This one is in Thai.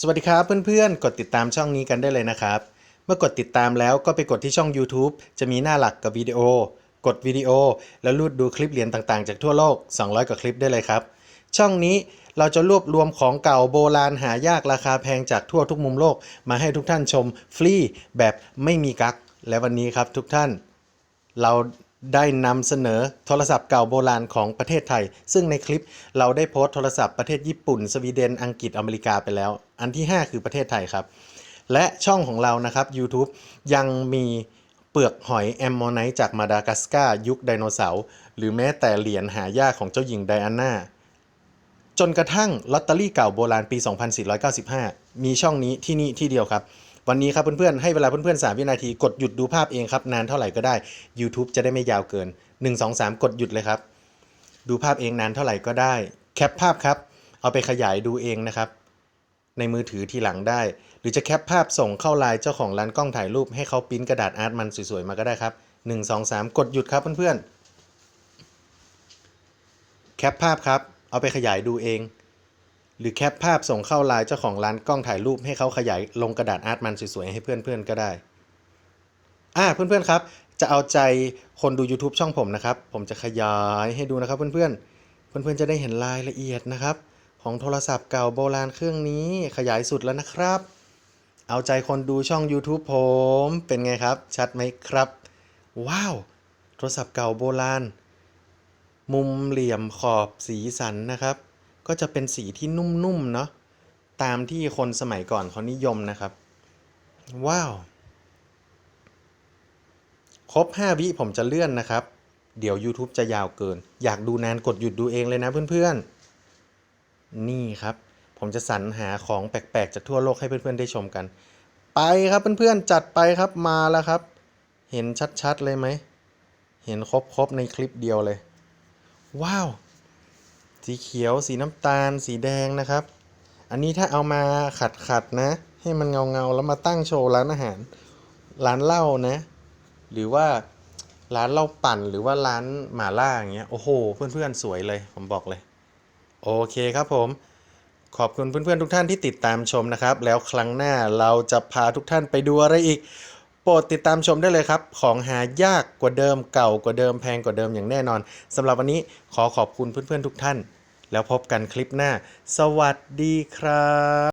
สวัสดีครับเพื่อนๆ กดติดตามช่องนี้กันได้เลยนะครับ เมื่อกดติดตามแล้วก็ไปกดที่ช่อง YouTube จะมีหน้าหลักกับวิดีโอ กดวิดีโอ แล้วลูดดูคลิปเหรียญต่างๆ จากทั่วโลก 200 กว่าคลิปได้เลยครับ ช่องนี้เราจะรวบรวมของเก่าโบราณหายากราคาแพงจากทั่วทุกมุมโลก มาให้ทุกท่านชมฟรีแบบไม่มีกักและวันนี้ครับทุกท่าน เรา ได้นำเสนอโทรศัพท์เก่าโบราณของประเทศไทย ซึ่งในคลิปเราได้โพสต์โทรศัพท์ประเทศญี่ปุ่น สวีเดน อังกฤษอเมริกาไปแล้ว อันที่ 5 คือประเทศไทยครับ และช่องของเรานะครับ YouTube ยังมีเปลือกหอยแอมโมไนจากมาดากัสการ์ยุคไดโนเสาร์หรือแม้แต่เหรียญหายากของเจ้าหญิงไดอาน่าจนกระทั่งลอตเตอรี่เก่าโบราณปี 2495 มีช่องนี้ที่นี่ที่เดียวครับ วันนี้ครับเพื่อนๆให้เวลาเพื่อนๆ3วินาทีกดหยุดดูภาพเองครับนานเท่าไหร่ก็ได้ YouTube จะได้ไม่ยาวเกิน 1 2 3 กดหยุดเลยครับ ดูภาพเองนานเท่าไหร่ก็ได้ แคปภาพครับ เอาไปขยายดูเองนะครับ ในมือถือทีหลังได้ หรือจะแคปภาพส่งเข้าไลน์เจ้าของร้านกล้องถ่ายรูปให้เขาปิ้นกระดาษอาร์ตมันสวยๆมาก็ได้ครับ1 2 3 กดหยุดครับเพื่อนๆแคปภาพครับ เอาไปขยายดูเอง หรือแคปภาพส่งเข้าไลน์เจ้าของร้านกล้องถ่ายรูปให้เขาขยายลงกระดาษอาร์ตมันสวยๆให้เพื่อนๆก็ได้ อ่าเพื่อนๆครับ จะเอาใจคนดู YouTube ช่องผมนะครับ ผมจะขยายให้ดูนะครับ เพื่อนๆ เพื่อนๆจะได้เห็นรายละเอียดนะครับ ของโทรศัพท์เก่าโบราณเครื่องนี้ขยายสุดแล้วนะครับ เอาใจคนดูช่อง YouTube ผมเป็นไงครับ ชัดไหมครับ ว้าว โทรศัพท์เก่าโบราณ มุมเหลี่ยมขอบสีสันนะครับ ก็จะเป็นสีที่นุ่มๆเนาะตามที่คนสมัยก่อนเขานิยมนะครับ ว้าว ครบ 5 วิผมจะเลื่อนนะครับ เดี๋ยว YouTube จะยาวเกิน อยากดูนานกดหยุดดูเองเลยนะเพื่อนๆ นี่ครับ ผมจะสรรหาของแปลกๆจากทั่วโลกให้เพื่อนๆได้ชมกัน ไปครับเพื่อนๆ จัดไปครับมาแล้วครับ เห็นชัดๆเลยไหม เห็นครบๆในคลิปเดียวเลย ว้าว สีเขียว สีน้ำตาล สีแดงนะครับ อันนี้ถ้าเอามาขัดๆนะ ให้มันเงาๆแล้วมาตั้งโชว์ร้านอาหาร ร้านเหล้านะ หรือว่าร้านเหล้าปั่นหรือว่าร้านหมาล่าอย่างเงี้ย โอ้โห เพื่อนๆสวยเลย ผมบอกเลย โอเคครับผม ขอบคุณเพื่อนๆทุกท่านที่ติดตามชมนะครับ แล้วครั้งหน้าเราจะพาทุกท่านไปดูอะไรอีก ปรดติดตามชมได้เลยครับ ของหายากกว่าเดิมเก่ากว่าเดิมแพงกว่าเดิมอย่างแน่นอนสำหรับวันนี้ขอขอบคุณเพื่อนๆทุกท่าน แล้วพบกันคลิปหน้า สวัสดีครับ